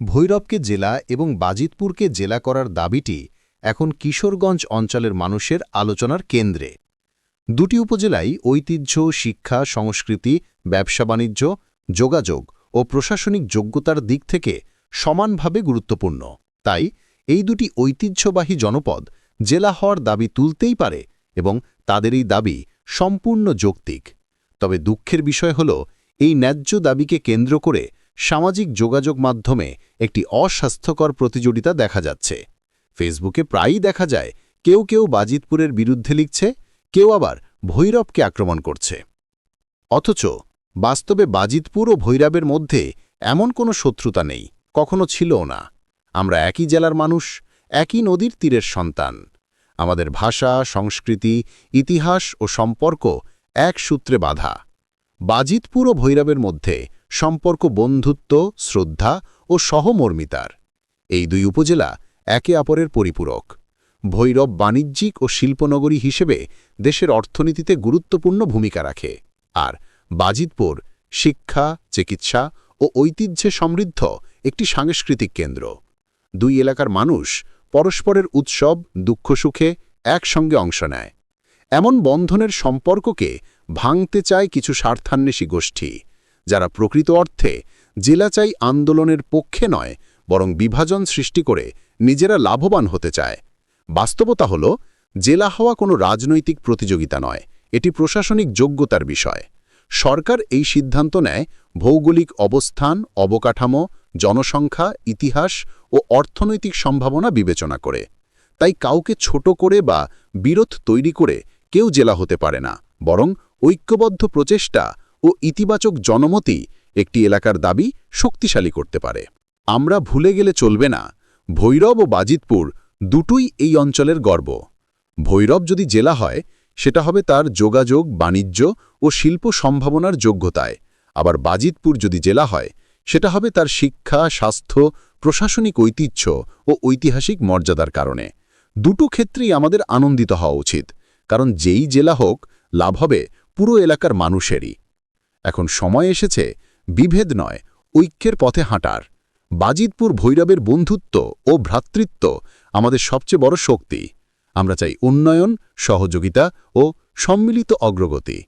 ভৈরবকে জেলা এবং বাজিতপুরকে জেলা করার দাবিটি এখন কিশোরগঞ্জ অঞ্চলের মানুষের আলোচনার কেন্দ্রে। দুটি উপজেলাই ঐতিহ্য, শিক্ষা, সংস্কৃতি, ব্যবসা বাণিজ্য, যোগাযোগ ও প্রশাসনিক যোগ্যতার দিক থেকে সমানভাবে গুরুত্বপূর্ণ। তাই এই দুটি ঐতিহ্যবাহী জনপদ জেলা হওয়ার দাবি তুলতেই পারে এবং তাদের এই দাবি সম্পূর্ণ যৌক্তিক। তবে দুঃখের বিষয় হল, এই ন্যায্য দাবিকে কেন্দ্র করে সামাজিক যোগাযোগ মাধ্যমে একটি অস্বাস্থ্যকর প্রতিযোগিতা দেখা যাচ্ছে। ফেসবুকে প্রায়ই দেখা যায়, কেউ কেউ বাজিতপুরের বিরুদ্ধে লিখছে, কেউ আবার ভৈরবকে আক্রমণ করছে। অথচ বাস্তবে বাজিতপুর ও ভৈরবের মধ্যে এমন কোনো শত্রুতা নেই, কখনো ছিলও না। আমরা একই জেলার মানুষ, একই নদীর তীরের সন্তান। আমাদের ভাষা, সংস্কৃতি, ইতিহাস ও সম্পর্ক এক সূত্রে বাধা। বাজিতপুর ও ভৈরবের মধ্যে সম্পর্ক, বন্ধুত্ব, শ্রদ্ধা ও সহমর্মিতার। এই দুই উপজেলা একে অপরের পরিপূরক। ভৈরব বাণিজ্যিক ও শিল্পনগরী হিসেবে দেশের অর্থনীতিতে গুরুত্বপূর্ণ ভূমিকা রাখে আর বাজিতপুর শিক্ষা, চিকিৎসা ও ঐতিহ্যে সমৃদ্ধ একটি সাংস্কৃতিক কেন্দ্র। দুই এলাকার মানুষ পরস্পরের উৎসব, দুঃখ সুখে একসঙ্গে অংশ নেয়। এমন বন্ধনের সম্পর্ককে ভাঙতে চায় কিছু স্বার্থান্বেষী গোষ্ঠী। যারা প্রকৃত অর্থে জেলাচাই আন্দোলনের পক্ষে নয়, বরং বিভাজন সৃষ্টি করে নিজেরা লাভবান হতে চায়। বাস্তবতা হল, জেলা হওয়া কোনো রাজনৈতিক প্রতিযোগিতা নয়, এটি প্রশাসনিক যোগ্যতার বিষয়। সরকার এই সিদ্ধান্ত নেয় ভৌগোলিক অবস্থান, অবকাঠামো, জনসংখ্যা, ইতিহাস ও অর্থনৈতিক সম্ভাবনা বিবেচনা করে। তাই কাউকে ছোট করে বা বিরোধ তৈরি করে কেউ জেলা হতে পারে না, বরং ঐক্যবদ্ধ প্রচেষ্টা ও ইতিবাচক জনমতই একটি এলাকার দাবি শক্তিশালী করতে পারে। আমরা ভুলে গেলে চলবে না। ভৈরব ও বাজিতপুর দুটোই এই অঞ্চলের গর্ব। ভৈরব যদি জেলা হয়, সেটা হবে তার যোগাযোগ, বাণিজ্য ও শিল্প সম্ভাবনার যোগ্যতায়। আবার বাজিতপুর যদি জেলা হয়, সেটা হবে তার শিক্ষা, স্বাস্থ্য, প্রশাসনিক ঐতিহ্য ও ঐতিহাসিক মর্যাদার কারণে। দুটো ক্ষেত্রেই আমাদের আনন্দিত হওয়া উচিত, কারণ যেই জেলা হোক, লাভ হবে পুরো এলাকার মানুষেরই। এখন সময় এসেছে, বিভেদ নয়, ঐক্যের পথে হাঁটার। বাজিতপুর ভৈরবের বন্ধুত্ব ও ভ্রাতৃত্ব আমাদের সবচেয়ে বড় শক্তি। আমরা চাই উন্নয়ন, সহযোগিতা ও সম্মিলিত অগ্রগতি।